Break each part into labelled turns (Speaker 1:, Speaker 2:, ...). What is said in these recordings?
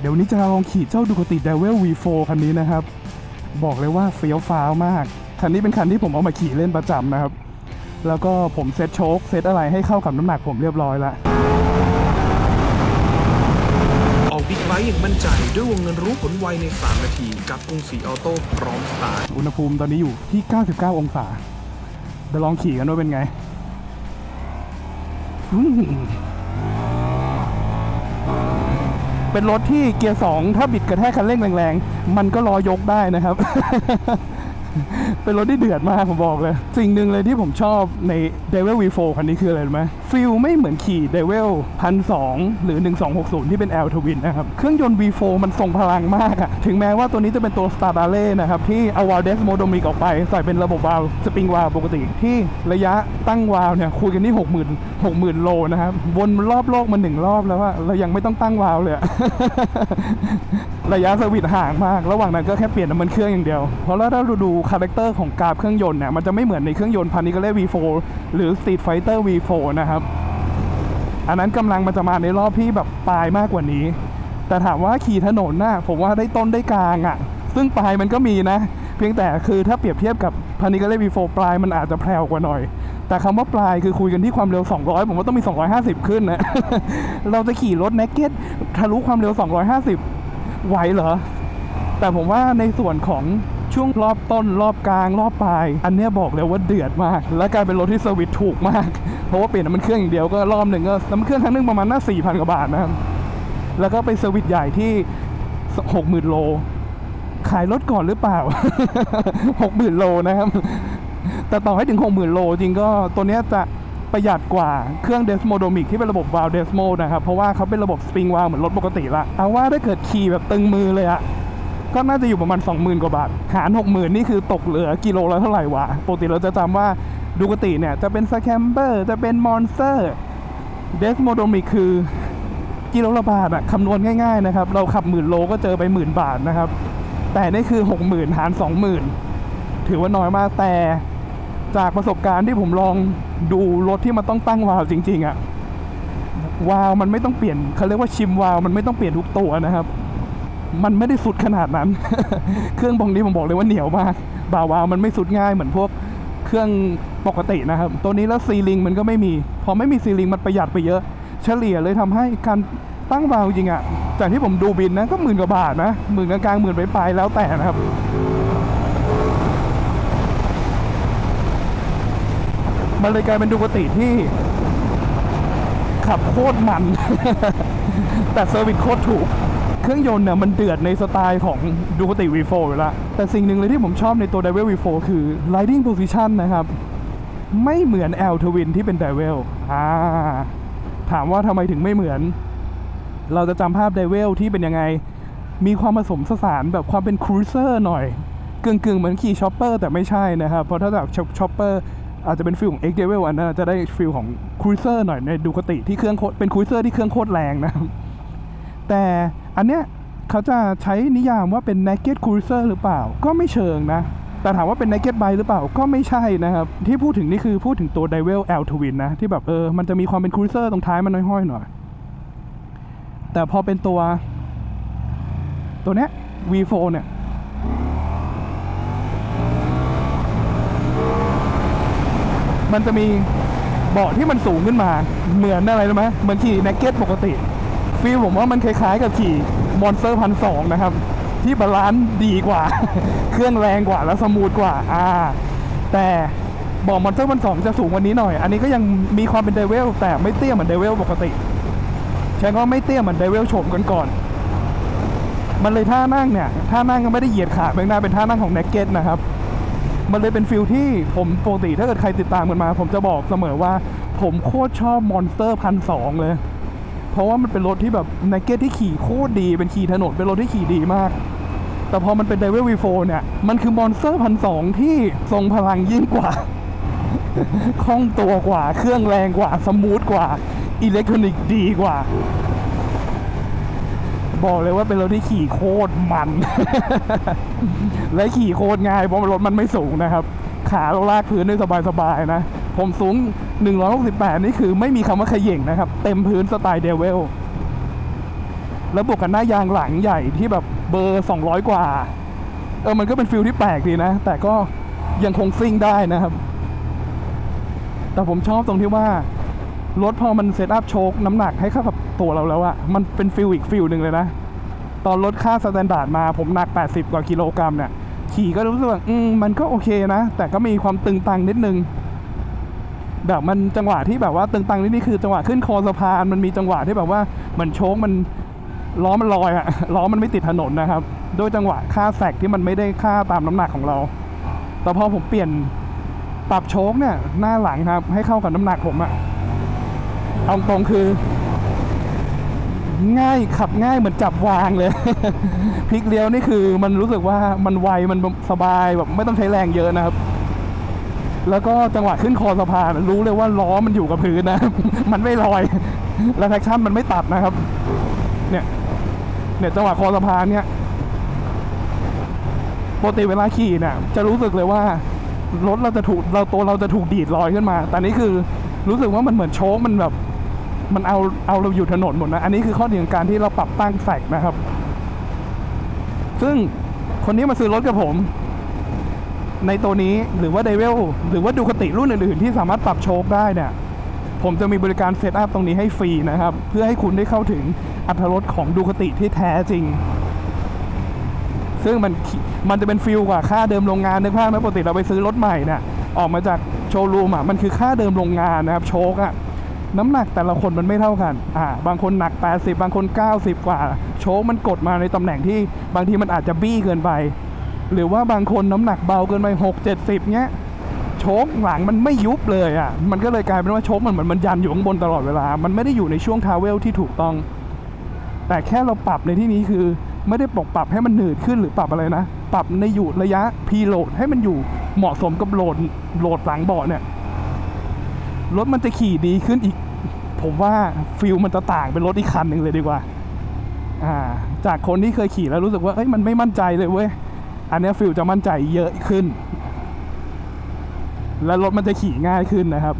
Speaker 1: เดี๋ยววันนี้จะลองขี่เจ้าดูคติ Devil V4 คันนี้นะครับ บอกเลยว่าเฟี้ยวฟ้าวมาก คันนี้เป็นคันที่ผมเอามาขี่เล่นประจำนะครับ แล้วก็ผมเซ็ตโชคเซ็ตอะไรให้เข้ากับน้ำหนักผมเรียบร้อยแล้ว
Speaker 2: ออกบิ๊กไบค์อย่างมั่นใจด้วยวงเงินรู้ผลไวใน 3 นาที กับกรุงศรีออโต้พร้อมสตาร์ท
Speaker 1: อุณหภูมิตอนนี้อยู่ที่ 99 องศาเดี๋ยวลองขี่กันว่าเป็นไงอืม เป็นรถที่เกียร์ 2 ถ้าบิดกระแทกคันเร่งแรงๆ มันก็ล้อยกได้นะครับ เป็นรถที่เดือดมากผมบอกเลย สิ่งหนึ่งเลยที่ผมชอบใน Devil V4 คันนี้คืออะไรรู้ไหมฟิลไม่เหมือนขี่ Devil 1,200หรือ 1260 ที่เป็น L Twin นะครับ เครื่องยนต์ V4 มันทรงพลังมากอะถึงแม้ว่าตัวนี้จะเป็นตัว Star d a l e นะครับ ที่เอาวาล์วเดสโมโดมิกออกไป ใส่เป็นระบบวาล์วสปริงวาล์วปกติที่ระยะตั้งวาล์วเนี่ยคุยกันที่ 60,000 60,000 โลนะครับวนรอบโลกมาหนึ่งรอบแล้วว่าเรายังไม่ต้องตั้งวาล์วเลย ระยะสวิตห่างมาก ระหว่างนั้นก็แค่เปลี่ยนน้ำมันเครื่องอย่างเดียว เพราะแล้วถ้าเราดูคาแรคเตอร์ของกราฟเครื่องยนต์เนี่ยมันจะไม่เหมือนในเครื่องยนต์พันนิกเล่ V4 หรือ Street Fighter V4 นะครับ อันนั้นกำลังมันจะมาในรอบที่แบบปลายมากกว่านี้ แต่ถามว่าขี่ถนนน่ะผมว่าได้ต้นได้กลางอะ่ะ ซึ่งปลายมันก็มีนะ เพียงแต่คือถ้าเปรียบเทียบกับพันนิกเล่ V4 ปลายมันอาจจะแพรวกว่าหน่อยแต่คำว่าปลายคือคุยกันที่ความเร็ว 200 ผมว่าต้องมี 250 ขึ้นนะ เราจะขี่รถ naked ทะลุความเร็ว 250 ไหวเหรอ แต่ผมว่าในส่วนของช่วงรอบต้นรอบกลางรอบปลาย อันเนี้ยบอกเลยว่าเดือดมาก และกลายเป็นรถที่เซอร์วิสถูกมาก เพราะว่าเปลี่ยนน้ำมันเครื่องอย่างเดียวก็รอบหนึ่งก็น้ำมันเครื่องครั้งนึงประมาณน่าสี่พันกว่าบาทนะครับแล้วก็ไปเซอร์วิสใหญ่ที่หกหมื่นโล ขายรถก่อนหรือเปล่าหกหมื่นโลนะครับ แต่ต่อให้ถึงหกหมื่นโลจริงก็ตัวเนี้ยจะ ประหยัดกว่าเครื่องเดสโมโดมิกที่เป็นระบบวาลเดสโมนะครับ เพราะว่าเขาเป็นระบบสปริงวาลเหมือนรถปกติละเอาว่าถ้าเกิดขี่แบบตึงมือเลยอะก็น่าจะอยู่ประมาณ 20,000 กว่าบาท หาร 60,000 นี่คือตกเหลือกิโลละเท่าไหร่วะปกติเราจะจำว่าดูกติเนี่ย จะเป็นสแคมเบอร์จะเป็นมอนสเตอร์เดสโมโดมิกคือกิโลละบาทอะคำนวณง่ายๆนะครับ เราขับหมื่นโลก็เจอไปหมื่นบาทนะครับ แต่นี่คือ 60,000 หาร 20,000 ถือว่าน้อยมากแต่จากประสบการณ์ที่ผมลอง ดูรถที่มันต้องตั้งวาล์วจริง ๆอะวาล์วมันไม่ต้องเปลี่ยนเขาเรียกว่าชิมวาล์วมันไม่ต้องเปลี่ยนทุกตัวนะครับ มันไม่ได้สุดขนาดนั้น เครื่องบองนี้ผมบอกเลยว่าเหนียวมากบ่าวาล์วมันไม่สุดง่ายเหมือนพวกเครื่องปกตินะครับ ตัวนี้แล้วซีลิงมันก็ไม่มี พอไม่มีซีลิงมันประหยัดไปเยอะ เฉลี่ยเลยทำให้การตั้งวาล์วจริงอะจากที่ผมดูบินนะก็หมื่นกว่าบาทนะหมื่นกลางๆหมื่นปลายแล้วแต่นะครับ มันเลยกลายเป็นดูกติที่ ขับโคตรมัน แต่เซอร์วิสโคตรถูก เครื่องยนต์เนี่ยมันเดือดในสไตล์ของดูกติ V4 อยู่แล้วแต่สิ่งหนึ่งเลยที่ผมชอบในตัว Devil V4 คือ Riding Position นะครับ ไม่เหมือน L Twin ที่เป็น Devil อ่าถามว่าทำไมถึงไม่เหมือน เราจะจำภาพ Devil ที่เป็นยังไง มีความผสมผสานแบบความเป็นครูเซอร์หน่อยกึ่งกึ่งๆเหมือนขี่ชอปเปอร์แต่ไม่ใช่นะครับ เพราะถ้าจากชอปเปอร์ อาจจะเป็นฟิลของ X Devil อันนั้นจะได้ฟิลของครูเซอร์หน่อยในดูคติที่เครื่องโคตรเป็นครูเซอร์ที่เครื่องโคตรแรงนะแต่อันเนี้ยเขาจะใช้นิยามว่าเป็น naked cruiser หรือเปล่า ก็ไม่เชิงนะ แต่ถามว่าเป็น naked bike หรือเปล่าก็ไม่ใช่นะครับ ที่พูดถึงนี่คือพูดถึงตัว Devil L Twin นะ ที่แบบเออมันจะมีความเป็น cruiser ตรงท้ายมันห้อยๆหน่อย แต่พอเป็นตัว ตัวเนี้ย V4 เนี่ย มันจะมีเบาะที่มันสูงขึ้นมา เหมือนอะไรรู้ไหมเหมือนขี่ naked ปกติฟีลผมว่ามันคล้ายๆกับขี่มอนสเตอร์พันสองนะครับ ที่บาลานซ์ดีกว่า เครื่องแรงกว่าแล้วสมูทกว่าอ่า แต่บอกมอนสเตอร์พันสองจะสูงกว่านี้หน่อย อันนี้ก็ยังมีความเป็นเดวิลแต่ไม่เตี้ยเหมือนเดวิลปกติใช่ก็ไม่เตี้ยเหมือนเดวิลโฉมกันก่อน มันเลยท่านั่งเนี่ยท่านั่งก็ไม่ได้เหยียดขาไปข้างหน้าเป็นท่านั่งของ n น k เก็ตนะครับ มันเลยเป็นฟิลที่ผมปกติถ้าเกิดใครติดตามกันมา ผมจะบอกเสมอว่า ผมโคตรชอบมอนสเตอร์พันสองเลย เพราะว่ามันเป็นรถที่แบบนเกตที่ขี่โคตรดีเป็นขี่ถนนเป็นรถที่ขี่ดีมาก แต่พอมันเป็น d ด v ว l V4 เนี่ย มันคือมอนสเตอร์พันสองที่ทรงพลังยิ่งกว่า คล่องตัวกว่า เครื่องแรงกว่า สมูทกว่า อิเล็กทรอนิกส์ดีกว่า บอกเลยว่าเป็นรถที่ขี่โคตรมัน และขี่โคตรง่ายเพราะรถมันไม่สูงนะครับ ขาเราลากพื้นได้สบายๆนะ ผมสูง 168 นี่คือไม่มีคำว่าขย่งนะครับ เต็มพื้นสไตล์เดวิลแล้วบวกกับหน้ายางหลังใหญ่ที่แบบเบอร์ 200 กว่า เออมันก็เป็นฟิลที่แปลกดีนะ แต่ก็ยังคงซิ่งได้นะครับ แต่ผมชอบตรงที่ว่ารถพอมันเซตอัพโชคน้ำหนักให้เข้ากับ ตัวเราแล้วอะมันเป็นฟิลอีกฟิลหนึ่งเลยนะ ตอนรถค่าสแตนดาร์ดมาผมหนัก 80 กว่ากิโลกรัมเนี่ย ขี่ก็รู้สึกว่าอืมมันก็โอเคนะ แต่ก็มีความตึงตังนิดนึง แบบมันจังหวะที่แบบว่าตึงตังนิดนี่คือจังหวะขึ้นคอสะพาน มันมีจังหวะที่แบบว่าเหมือนโชคมันล้อมันลอยอะล้อมันไม่ติดถนนนะครับด้วยจังหวะค่าแสกที่มันไม่ได้ค่าตามน้ำหนักของเรา แต่พอผมเปลี่ยนปรับโชคเนี่ยหน้าหลังครับ ให้เข้ากับน้ำหนักผมอะเอาตรงคือ ง่ายขับง่ายเหมือนจับวางเลย พลิกเลี้ยวนี่คือมันรู้สึกว่ามันไวมันสบายแบบไม่ต้องใช้แรงเยอะนะครับ แล้วก็จังหวะขึ้นคอสะพานรู้เลยว่าล้อมันอยู่กับพื้นนะ มันไม่ลอย และแท็กชั่นมันไม่ตัดนะครับ เนี่ย เนี่ยจังหวะคอสะพานเนี่ยปกติเวลาขี่เนี่ยจะรู้สึกเลยว่ารถเราจะถูกเราตัวเราจะถูกดีดลอยขึ้นมา แต่นี่คือรู้สึกว่ามันเหมือนโชคมันแบบ มันเอาเอาเราอยู่ถนนหมดนะ อันนี้คือข้อดีของการที่เราปรับตั้งแฟกนะครับ ซึ่งคนนี้มาซื้อรถกับผม ในตัวนี้หรือว่า d ดเวลหรือว่าดูคติรุ่นอื่นๆที่สามารถปรับโชคได้เนี่ย ผมจะมีบริการเซตอัพตรงนี้ให้ฟรีนะครับ เพื่อให้คุณได้เข้าถึงอัตรถรสของดูคติที่แท้จริง ซึ่งมันมันจะเป็นฟิลกว่าค่าเดิมโรงงานนึกภาพไหมปกติเราไปซื้อรถใหม่เนี่ยออกมาจากโชว์รูมอะมันคือค่าเดิมโรงงานนะครับโชคอะ น้ำหนักแต่ละคนมันไม่เท่ากันอ่าบางคนหนัก 80 บางคน 90 กว่า โชคมันกดมาในตำแหน่งที่บางทีมันอาจจะบี้เกินไป หรือว่าบางคนน้ำหนักเบาเกินไป 6 70เนี้ยโชคหลังมันไม่ยุบเลยอะ มันก็เลยกลายเป็นว่าโชคมันเหมือนมันยันอยู่ข้างบนตลอดเวลา มันไม่ได้อยู่ในช่วงทาวเวลที่ถูกต้อง แต่แค่เราปรับในที่นี้คือไม่ได้ปกปรับให้มันหนืดขึ้นหรือปรับอะไรนะ ปรับในอยู่ระยะพีโหลดให้มันอยู่เหมาะสมกับโหลดโหลดหลังเบาะเนี่ย รถมันจะขี่ดีขึ้นอีก ผมว่าฟิลมันจะต่างเป็นรถอีกคันหนึ่งเลยดีกว่า อ่า จากคนที่เคยขี่แล้วรู้สึกว่าเอ้ยมันไม่มั่นใจเลยเว้ยอันนี้ฟิลจะมั่นใจเยอะขึ้น แล้วรถมันจะขี่ง่ายขึ้นนะครับ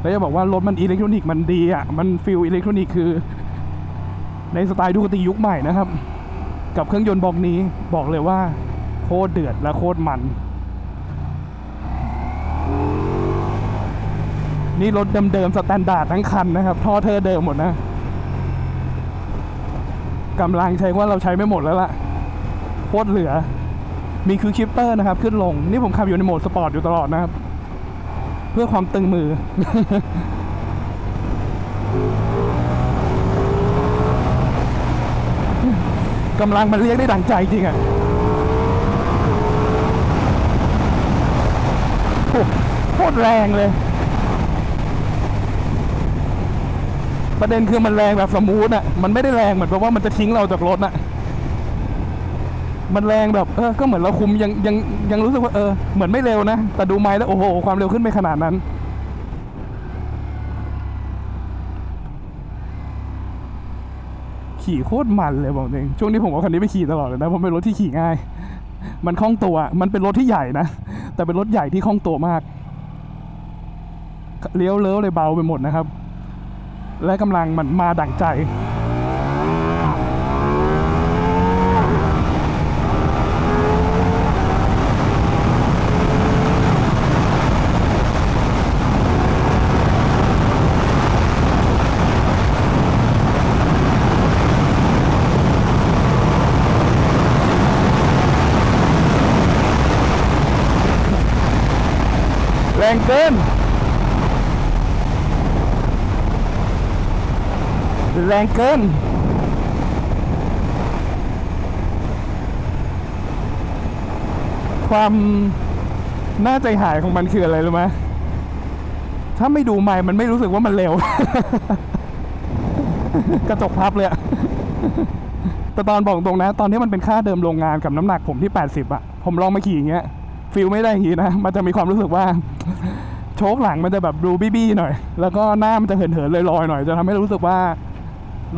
Speaker 1: แล้วจะบอกว่ารถมันอิเล็กทรอนิกส์มันดีอะมันฟิลอิเล็กทรอนิกส์คือ ในสไตล์ดูคติยุคใหม่นะครับ กับเครื่องยนต์บอกนี้บอกเลยว่าโคตรเดือดและโคตรมัน นี่รถเดิมๆสแตนดาร์ดทั้งคันนะครับ ท่อเธอเดิมหมดนะกำลังใช้ว่าเราใช้ไม่หมดแล้วล่ะโคตรเหลือ มีคือชิปเตอร์นะครับ ขึ้นลง นี่ผมขับอยู่ในโหมดสปอร์ตอยู่ตลอดนะครับ เพื่อความตึงมือ กำลังมันเรียกได้ดังใจจริงอะ่ะโคตรแรงเลย ประเด็นคือมันแรงแบบสมูทอะ่ะ มันไม่ได้แรงเหมือนแบบว่ามันจะทิ้งเราจากรถอะ มันแรงแบบเออ ก็เหมือนเราคุมยังยังยังรู้สึกว่าเออ เหมือนไม่เร็วนะ แต่ดูไม้แล้วโอ้โห ความเร็วขึ้นไปขนาดนั้น ขี่โคตรมันเลยบอกจริง ช่วงนี้ผมเอาคันนี้ไปขี่ตลอดเลยนะเพราะเป็นรถที่ขี่ง่าย มันคล่องตัว มันเป็นรถที่ใหญ่นะ แต่เป็นรถใหญ่ที่คล่องตัวมาก เลี้ยวเลี้ยวเลยเบาไปหมดนะครับ และกำลังมันมาดั่งใจ แรงเกิน แรงเกินความน่าใจหายของมันคืออะไรรู้ไหมถ้าไม่ดูไม่มันไม่รู้สึกว่ามันเร็ว กระจกพับเลยอะแต่ตอนบอกตรงนะ ตอนที่มันเป็นค่าเดิมโรงงานกับน้ำหนักผมที่ 80อะผมลองมาขี่อย่างเงี้ยฟิลไม่ได้อย่างงี้นะ มันจะมีความรู้สึกว่า โชคหลังมันจะแบบดูบี้ๆหน่อย แล้วก็หน้ามันจะเหินๆลอยๆหน่อย จะทำให้รู้สึกว่า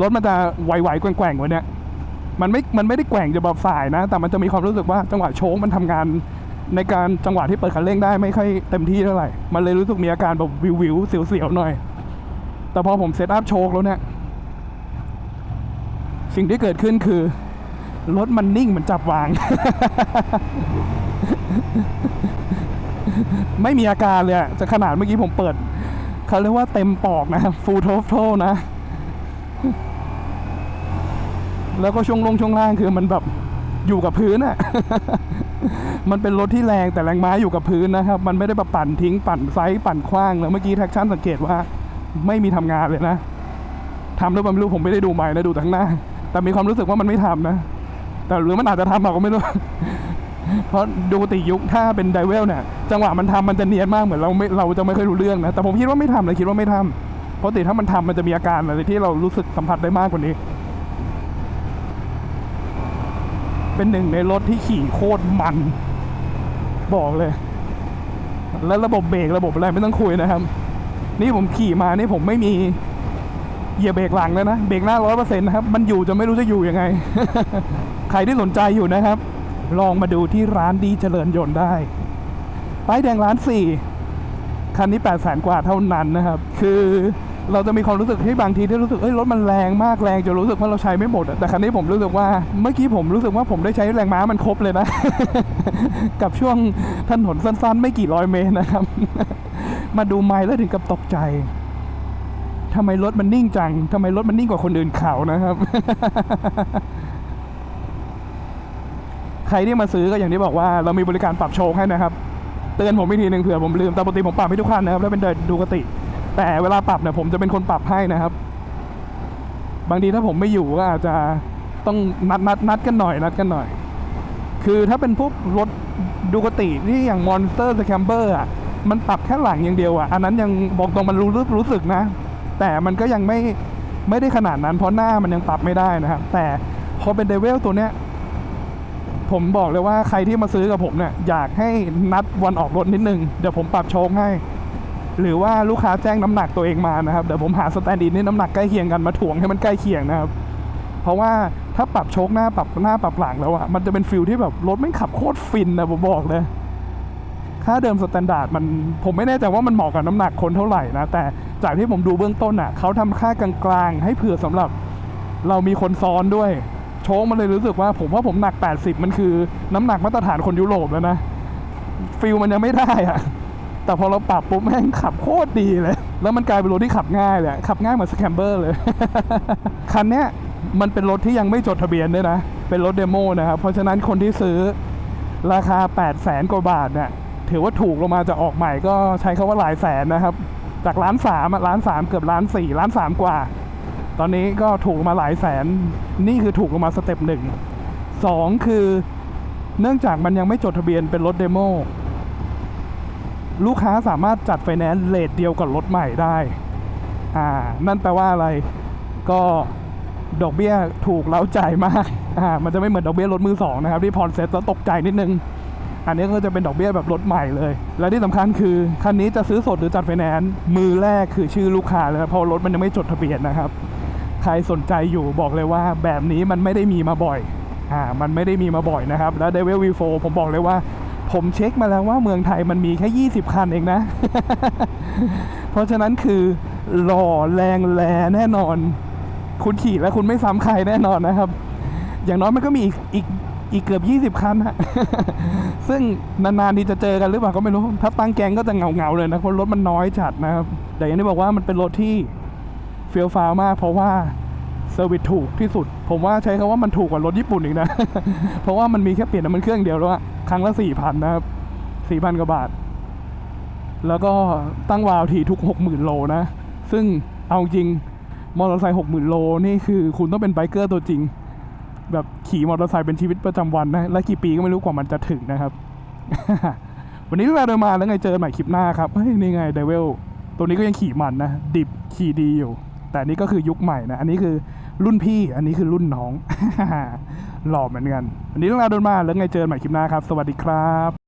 Speaker 1: รถมันจะไหวๆแกว่งๆกว่าเนี้ยมันไม่มันไม่ได้แกว่งจะแบบฝ่ายนะ แต่มันจะมีความรู้สึกว่าจังหวะโชคมันทำงานในการจังหวะที่เปิดคันเร่งได้ไม่ค่อยเต็มที่เท่าไหร่ มันเลยรู้สึกมีอาการแบบวิวๆเสียวๆหน่อย แต่พอผมเซตอัพโชคแล้วเนี่ย สิ่งที่เกิดขึ้นคือ รถมันนิ่งเหมือนจับวาง ไม่มีอาการเลยอะจะขนาดเมื่อกี้ผมเปิดเขาเรียกว่าเต็มปอกนะฟูลโทฟโทนะ แล้วก็ช่วงลงช่วงล่างคือมันแบบอยู่กับพื้นอะมันเป็นรถที่แรงแต่แรงม้าอยู่กับพื้นนะครับ มันไม่ได้แบบปั่นทิ้งปั่นไซส์ปั่นคว้างแล้วเมื่อกี้แท็กชั่นสังเกตว่า ไม่มีทำงานเลยนะทำหรือเปล่าไม่รู้ผมไม่ได้ดูใหม่นะดูแต่ข้งหน้า แต่มีความรู้สึกว่ามันไม่ทำนะ แต่หรือมันอาจจะทำเราก็ไม่รู้ เพราะดูปกติยุคถ้าเป็นไดเวลเนี่ยจังหวะมันทำมันจะเนียนมากเหมือนเราไม่เราจะไม่เคยรู้เรื่องนะแต่ผมคิดว่าไม่ทำเลยคิดว่าไม่ทำเพราะติถ้ามันทำมันจะมีอาการอะไรที่เรารู้สึกสัมผัสได้มากกว่านี้ เป็นหนึ่งในรถที่ขี่โคตรมัน บอกเลย แล้วระบบเบรกระบบอะไรไม่ต้องคุยนะครับ นี่ผมขี่มานี่ผมไม่มีเหยียบเบรกหลังเลยนะเบรกหน้าร้อยเปอร์เซ็นต์นะครับ มันอยู่จะไม่รู้จะอยู่ยังไง ใครที่สนใจอยู่นะครับ ลองมาดูที่ร้านดีเจริญยนต์ได้ป้ายแดงร้านสี่คันนี้8ปดแสนกว่าเท่านั้นนะครับ คือ เราจะมีความรู้สึกที่บางทีที่รู้สึกเอ้ยรถมันแรงมากแรงจนรู้สึกว่าเราใช้ไม่หมดอะแต่คันนี้ผมรู้สึกว่าเมื่อกี้ผมรู้สึกว่าผมได้ใช้แรงม้ามันครบเลยนะ กับช่วงถนนสั้นๆ ไม่กี่ร้อยเมตรนะครับ มาดูไมล์แล้วถึงกับตกใจทำไมรถมันนิ่งจังทำไมรถมันนิ่งกว่าคนอื่นเขานะครับ ใครที่มาซื้อก็อย่างที่บอกว่าเรามีบริการปรับโชคให้นะครับ เตือนผมอีกทีหนึ่งเผื่อผมลืมแต่ปกติผมปรับให้ทุกคันนะครับ แล้วเป็นเดินดูกติ แต่เวลาปรับเนี่ยผมจะเป็นคนปรับให้นะครับ บางทีถ้าผมไม่อยู่ก็อาจจะต้องนัดนัดนัดกันหน่อยนัดกันหน่อย คือถ้าเป็นพวกรถดูกติที่อย่างมอนสเตอร์สแคมเบอร์อะมันปรับแค่หลังอย่างเดียวอะอันนั้นยังบอกตรงมันรู้รู้รู้สึกนะ แต่มันก็ยังไม่ไม่ได้ขนาดนั้นเพราะหน้ามันยังปรับไม่ได้นะครับ แต่พอเป็นเดเวลตัวเนี้ยผมบอกเลยว่าใครที่มาซื้อกับผมเนี่ยอยากให้นัดวันออกรถนิดนึง เดี๋ยวผมปรับโชคให้ หรือว่าลูกค้าแจ้งน้ำหนักตัวเองมานะครับเดี๋ยวผมหาสแตนด์อินที่น้ำหนักใกล้เคียงกันมาถ่วงให้มันใกล้เคียงนะครับเพราะว่าถ้าปรับโชคหน้าปรับหน้าปรับหลังแล้วอะมันจะเป็นฟิลที่แบบรถไม่ขับโคตรฟินนะผมบอกเลยค่าเดิมสแตนดาร์ดมันผมไม่แน่ใจว่ามันเหมาะกับน้ำหนักคนเท่าไหร่นะแต่จากที่ผมดูเบื้องต้นอะเขาทำค่ากลางๆให้เผื่อสำหรับเรามีคนซ้อนด้วยโชคมันเลยรู้สึกว่าผมว่าผมหนัก 80 มันคือน้ำหนักมาตรฐานคนยุโรปแล้วนะฟิลมันยังไม่ได้อะ แต่พอเราปรับปุ๊บแม่งขับโคตรดีเลย แล้วมันกลายเป็นรถที่ขับง่ายเลยขับง่ายเหมือนสแคมเบอร์เลย คันเนี้ยมันเป็นรถที่ยังไม่จดทะเบียนด้วยนะ เป็นรถเดโมนะครับ เพราะฉะนั้นคนที่ซื้อราคา 8 0 0แสนกว่าบาทเนี่ยถือว่าถูกลงมาจะออกใหม่ก็ใช้คาว่าหลายแสนนะครับ จากล้านสามล้านสามเกือบล้านสี่ล้านสามกว่า ตอนนี้ก็ถูกมาหลายแสน นี่คือถูกลงมาสเต็ปหนึ่งสองคือ เนื่องจากมันยังไม่จดทะเบียนเป็นรถเดโม ลูกค้าสามารถจัดไฟแนนซ์เลทเดียวกับรถใหม่ได้ อ่า นั่นแปลว่าอะไร ก็ดอกเบี้ยถูกเล้วจ่าใจมาก อ่า มันจะไม่เหมือนดอกเบี้ยรถมือสองนะครับที่ผ่อนเสร็จแล้วตกใจนิดนึง อันนี้ก็จะเป็นดอกเบี้ยแบบรถใหม่เลย และที่สำคัญคือคันนี้จะซื้อสดหรือจัดไฟแนนซ์มือแรกคือชื่อลูกค้าเลยนะเพราะรถมันยังไม่จดทะเบียนนะครับ ใครสนใจอยู่บอกเลยว่า แบบนี้มันไม่ได้มีมาบ่อย อ่า มันไม่ได้มีมาบ่อยนะครับ แล้ว Devil V4 ผมบอกเลยว่า ผมเช็คมาแล้วว่าเมืองไทยมันมีแค่ 20 คันเองนะ เพราะฉะนั้นคือหล่อแรงแลแน่นอน คุณขี่แล้วคุณไม่ซ้ำใครแน่นอนนะครับ อย่างน้อยมันก็มีอีกอีกอีกเกือบ 20 คันฮะ ซึ่งนานๆที่จะเจอกันหรือเปล่าก็ไม่รู้ ถ้าตั้งแกงก็จะเงาๆเลยนะเพราะรถมันน้อยจัดนะครับ แต่อย่างที่บอกว่ามันเป็นรถที่เฟี้ยวฟ้าวมาก เพราะว่า เซอร์วิสถูกที่สุด ผมว่าใช้คำว่ามันถูกกว่ารถญี่ปุ่นอีกนะ เพราะว่ามันมีแค่เปลี่ยนน้ำมันเครื่องเดียวแล้วอะครั้งละสี่พันนะครับสี่พันกว่าบาท แล้วก็ตั้งวาล์วทีทุกหกหมื่นโลนะ ซึ่งเอาจริงมอเตอร์ไซค์หกหมื่นโลนี่คือคุณต้องเป็นไบเกอร์ตัวจริง แบบขี่มอเตอร์ไซค์เป็นชีวิตประจำวันนะและกี่ปีก็ไม่รู้กว่ามันจะถึงนะครับ วันนี้เวลาเดินมาแล้วไงเจอใหม่คลิปหน้าครับเฮ้ยนี่ไงเดวิลตัวนี้ก็ยังขี่มันนะดิบขี่ดีอยู่ แต่นี้ก็คือยุคใหม่นะ อันนี้คือ รุ่นพี่อันนี้คือรุ่นน้อง หล่อเหมือนกัน วันนี้เวลาโดนมาแล้วไงเจอกันใหม่คลิปหน้าครับ สวัสดีครับ